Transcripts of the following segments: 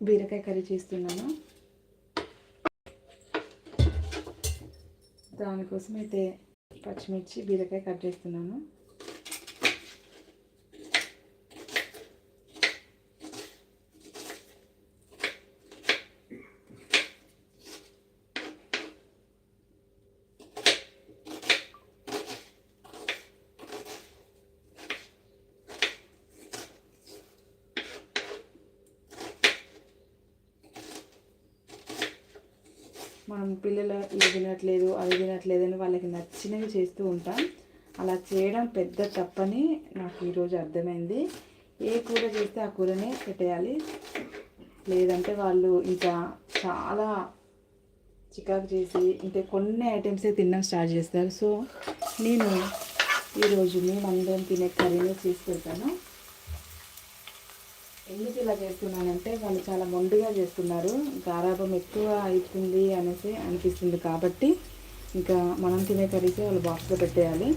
బీరకాయ కర్రీ చేస్తున్నాను. దానికోసం అయితే పచ్చిమిర్చి బీరకాయ కట్ చేస్తున్నాను. పిల్లలు ఇది తినట్లేదు అది తినట్లేదు అని వాళ్ళకి నచ్చినవి చేస్తూ ఉంటాం. అలా చేయడం పెద్ద తప్పని నాకు ఈరోజు అర్థమైంది. ఏ కూర చేస్తే ఆ కూరనే పెట్టేయాలి. లేదంటే వాళ్ళు ఇంకా చాలా చికాకు చేసి ఇంకా కొన్ని ఐటమ్సే తినడం స్టార్ట్ చేస్తారు. సో నేను ఈరోజు మేమందరం తినే కర్రీనే చేసి పెడతాను. ఎందుకు ఇలా చేస్తున్నానంటే వాళ్ళు చాలా మొండిగా చేస్తున్నారు. గారాబం ఎక్కువ అవుతుంది అనేసి అనిపిస్తుంది కాబట్టి ఇంకా మనం తినే కర్రీసే వాళ్ళు బాక్స్లో పెట్టేయాలి.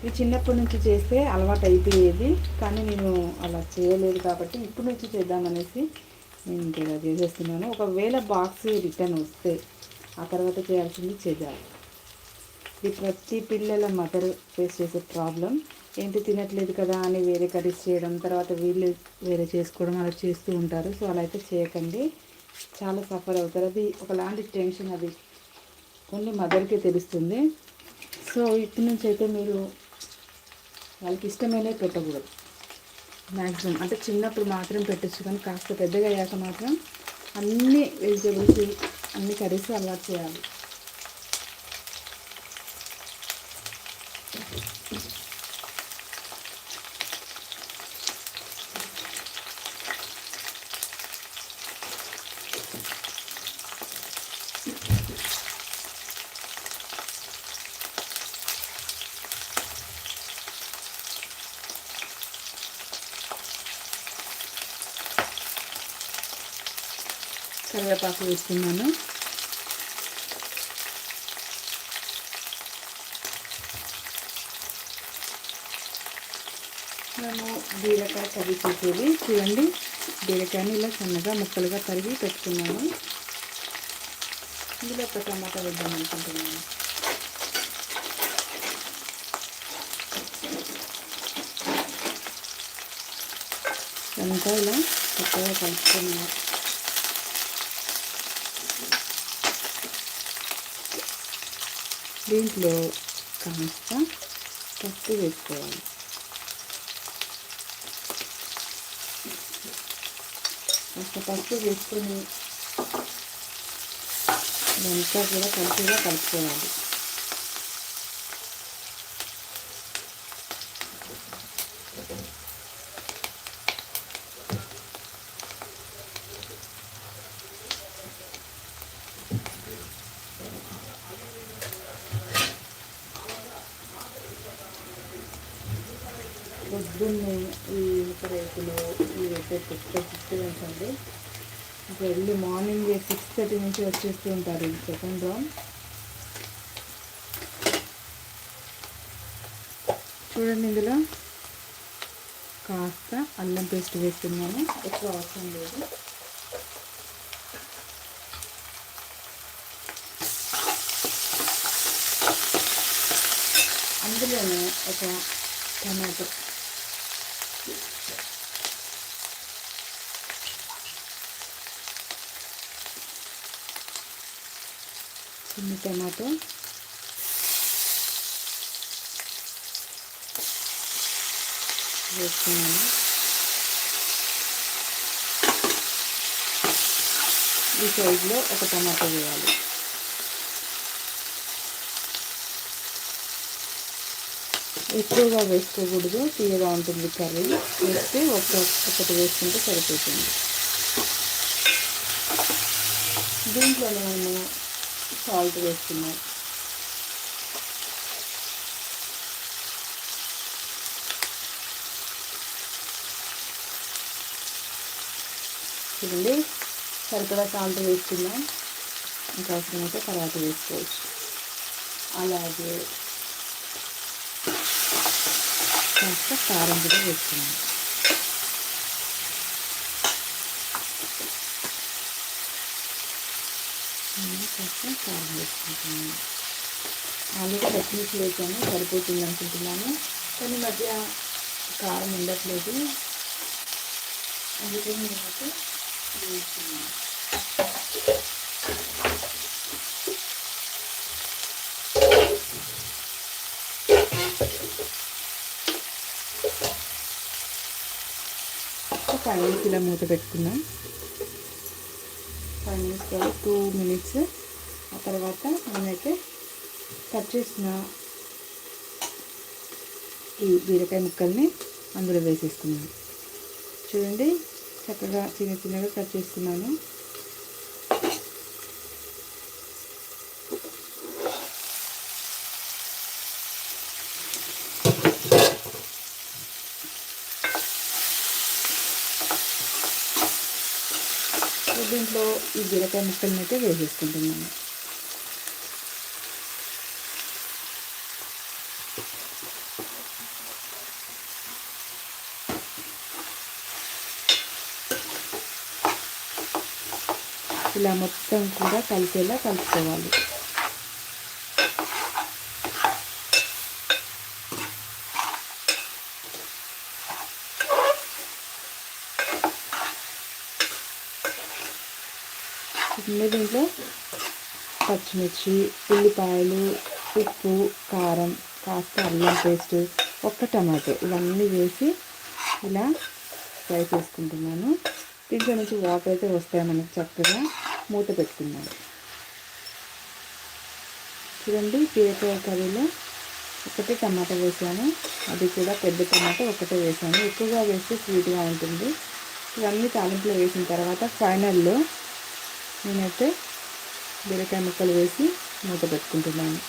ఇవి చిన్నప్పటి నుంచి చేస్తే అలవాటు అయిపోయేది. కానీ నేను అలా చేయలేదు కాబట్టి ఇప్పటి నుంచి చేద్దామనేసి నేను ఇంకా ఇలా చేసేస్తున్నాను. ఒకవేళ బాక్స్ రిటర్న్ వస్తే ఆ తర్వాత చేయాల్సింది చేయాలి ఇది ప్రతి పిల్లల మదర్ ఫేస్ చేసే ప్రాబ్లం. ఏంటి తినట్లేదు కదా అని వేరే కర్రీస్ చేయడం తర్వాత వీళ్ళు వేరే చేసుకోవడం అలా చేస్తూ ఉంటారు. సో అలా అయితే చేయకండి. చాలా సఫర్ అవుతారు. అది ఒకలాంటి టెన్షన్ అది. ఓన్లీ మదర్కే తెలుస్తుంది. సో ఇప్పటి నుంచి అయితే మీరు వాళ్ళకి ఇష్టమైనవి పెట్టకూడదు. మ్యాక్సిమం అంటే చిన్నప్పుడు మాత్రం పెట్టచ్చు కానీ కాస్త పెద్దగా అయ్యాక మాత్రం అన్ని వెజిటేబుల్స్ అన్ని కర్రీస్ అలవాటు చేయాలి. కరివేపాకు వేస్తున్నాను మేము బీరకాయ కర్రీ చేసేది. చూడండి బీరకాయని ఇలా సన్నగా ముక్కలుగా తరిగి పెట్టుకున్నాను. ఇందులో ఒక టమాటా వేద్దాం అనుకుంటున్నాను. అంతా ఇలా చక్కగా కలుపుకున్నాను. దీంట్లో కాస్త పసుపు వేసుకోవాలి. కాస్త పసుపు వేసుకొని ఇదంతా కూడా కలిసిగా కలుపుకోవాలి పొద్దున్నే ఈ రేకులు ఇవైతే పెద్ద డిస్టర్బెన్స్ అండి ఇంకా ఎర్లీ మార్నింగ్ సిక్స్ థర్టీ నుంచి వచ్చేస్తూ ఉంటారు ఈ సెకండ్ రౌండ్ చూడండి ఇందులో కాస్త అల్లం పేస్ట్ వేస్తున్నాను. ఎక్కువ అవసరం లేదు. అందులోనే ఒక టమాటో చిన్న టమాటో. వేస్తున్నాను ఈ సైజులో ఒక టమాటో వేయాలి. ఎక్కువగా వేసుకోకూడదు తీయగా ఉంటుంది కర్రీ. వేస్తే ఒక ఒకటి వేసుకుంటే సరిపోతుంది. దీంట్లో మేము సాల్ట్ వేస్తున్నాం చూడండి సరిపడా సాల్ట్ వేస్తున్నాం ఇంకా అవసరమైతే తర్వాత వేసుకోవచ్చు అలాగే కాస్త కారం కూడా వేస్తున్నాం నేను సాల్వ్ చేసుకుంటున్నాను. ఆల్రెడీ పచ్చిమిర్చి వేసాను సరిపోతుంది అనుకుంటున్నాను. కానీ మధ్య కారం ఉండట్లేదు. అందుకని నేనైతే వేస్తున్నాను. ఒక ఫైవ్ మినిట్స్ ఇలా మూత పెట్టుకున్నాం. ఫైవ్ మినిట్స్ కాదు టూ మినిట్స్ ఆ తర్వాత మనమైతే కట్ చేసిన ఈ బీరకాయ ముక్కల్ని అందులో వేసేసుకున్నాను. చూడండి చక్కగా చిన్న చిన్నగా కట్ చేసుకున్నాను. దీంట్లో ఈ బీరకాయ ముక్కల్ని అయితే వేసేసుకుంటున్నాను. ఇలా మొత్తం కూడా కలిసేలా కలుపుకోవాలి. దీంట్లో పచ్చిమిర్చి ఉల్లిపాయలు ఉప్పు కారం కాస్త అల్లం పేస్ట్ ఒక్క టమాటో ఇవన్నీ వేసి ఇలా ఫ్రై చేసుకుంటున్నాను. దీంట్లో నుంచి వాటర్ అయితే వస్తాయి మనకి చక్కగా. మూత పెట్టుకున్నాను. చూడండి బీరకాయ కర్రీలో ఒకటే టమాటా వేసాను. అది కూడా పెద్ద టమాటా ఒకటే వేసాను. ఎక్కువగా వేస్తే స్వీట్గా ఉంటుంది. ఇవన్నీ తాలింపులో వేసిన తర్వాత ఫైనల్లో నేనైతే బీరకాయ ముక్కలు వేసి మూత పెట్టుకుంటున్నాను.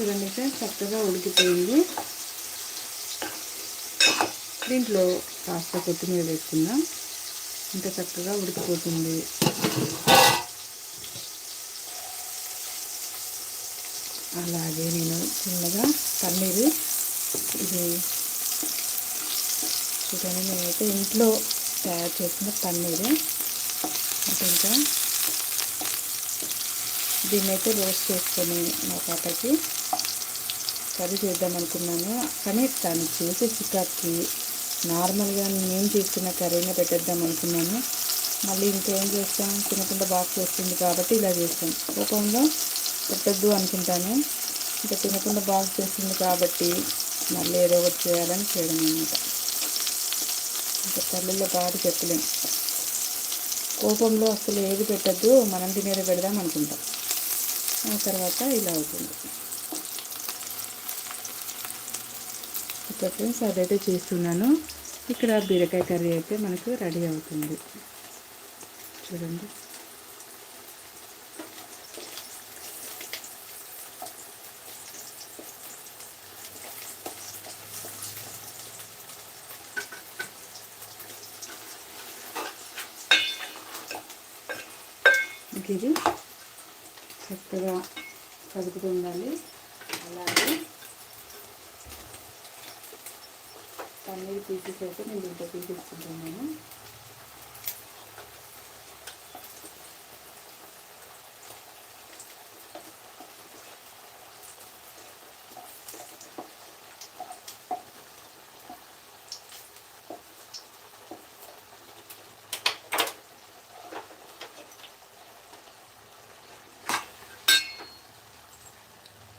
చూడండి ఫ్రెండ్స్ చక్కగా ఉడికిపోయింది. దీంట్లో కాస్త కొత్తిమీర వేసుకుందాం. ఇంత చక్కగా ఉడికిపోతుంది. అలాగే నేను చిన్నగా పన్నీరు ఇది చూడండి నేనైతే ఇంట్లో తయారు చేసిన పన్నీరు. అంటే ఇంకా దీన్ని అయితే రోస్ట్ చేసుకొని మా పాపకి కర్రీ చేద్దాం అనుకున్నాను. కానీ తను చేసే చికాకి నార్మల్గా నేను చేసుకున్న కర్రీనే పెట్టేద్దాం అనుకున్నాను. మళ్ళీ ఇంకేం చేస్తాం? తినకుండా బాక్స్ వస్తుంది కాబట్టి ఇలా చేస్తాం. కోపంలో పెట్టద్దు అనుకుంటాను. ఇంకా తినకుండా బాక్స్ చేస్తుంది కాబట్టి మళ్ళీ ఏదో ఒకటి చేయాలని చేయడం అనమాట ఇంకా తల్లిలో బాగా చెప్పలేం. కోపంలో అసలు ఏది పెట్టద్దు? మనం తినేది పెడదాం అనుకుంటాం. ఆ తర్వాత ఇలా అవుతుంది. ఓకే ఫ్రెండ్స్ అదైతే చేస్తున్నాను. ఇక్కడ బీరకాయ కర్రీ అయితే మనకు రెడీ అవుతుంది. చూడండి. ఇది చక్కగా కదుపుతూ ఉండాలి. అలాగే పన్నీర్ పీసెస్ అయితే నేను దీంట్లో తీసేసుకుంటున్నాను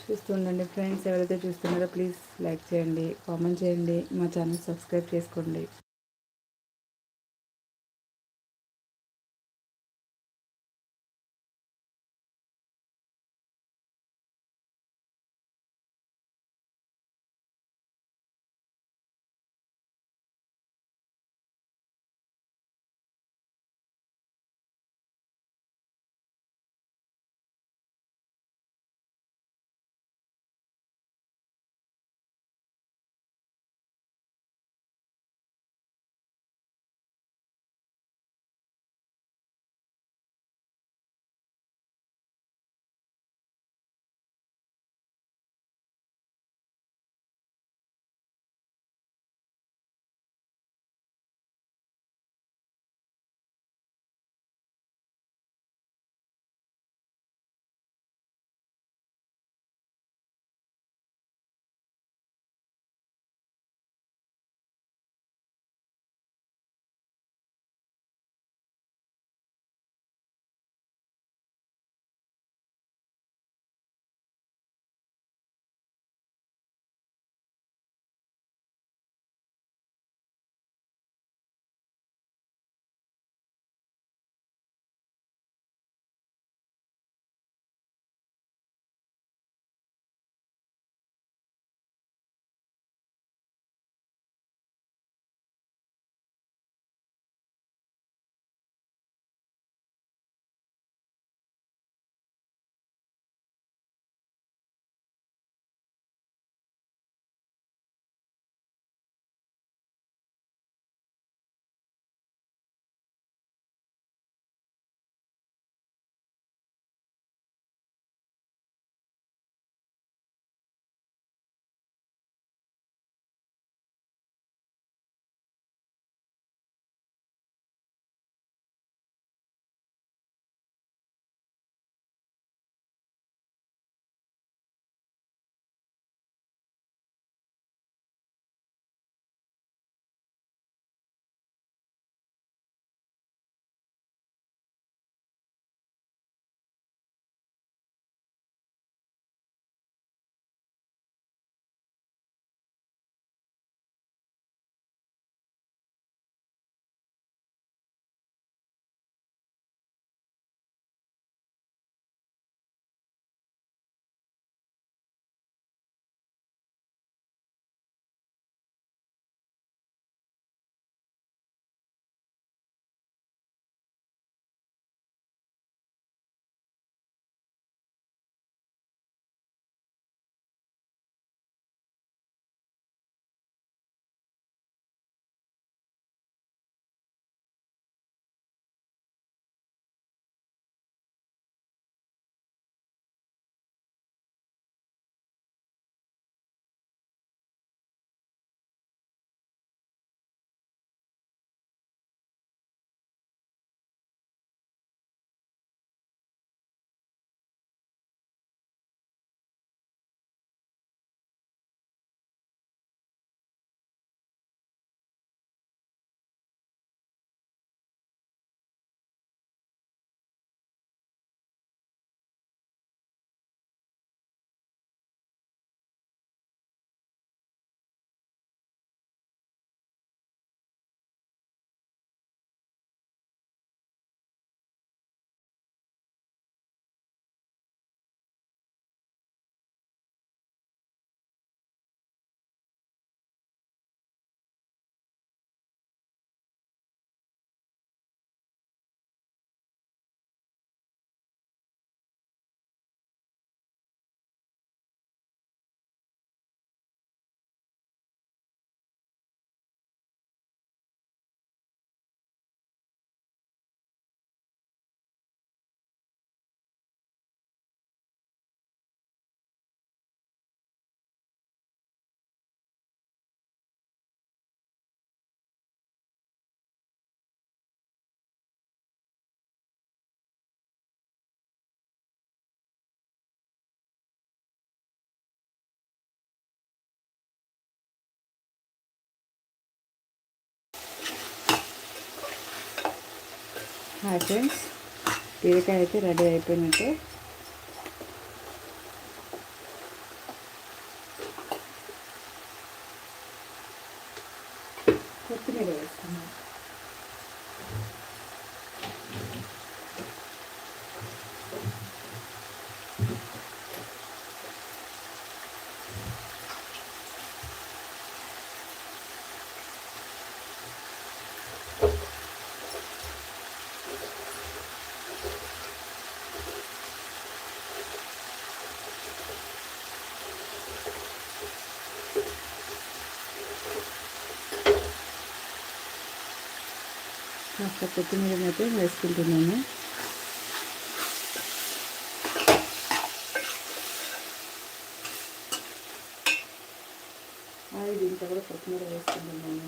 చూస్తుండండి. ఫ్రెండ్స్ ఎవరైతే చూస్తున్నారో ప్లీజ్ లైక్ చేయండి కామెంట్ చేయండి. మా ఛానల్ సబ్స్క్రైబ్ చేసుకోండి. హాయ్ ఫ్రెండ్స్ బీరకాయ అయితే రెడీ అయిపోయినట్టే. కొత్తిమీర వేస్తున్నాం కాస్త కొత్తిమీర అయితే వేసుకుంటున్నాను. అది దీంట్లో కూడా కొత్తిమీర వేసుకుంటున్నాను.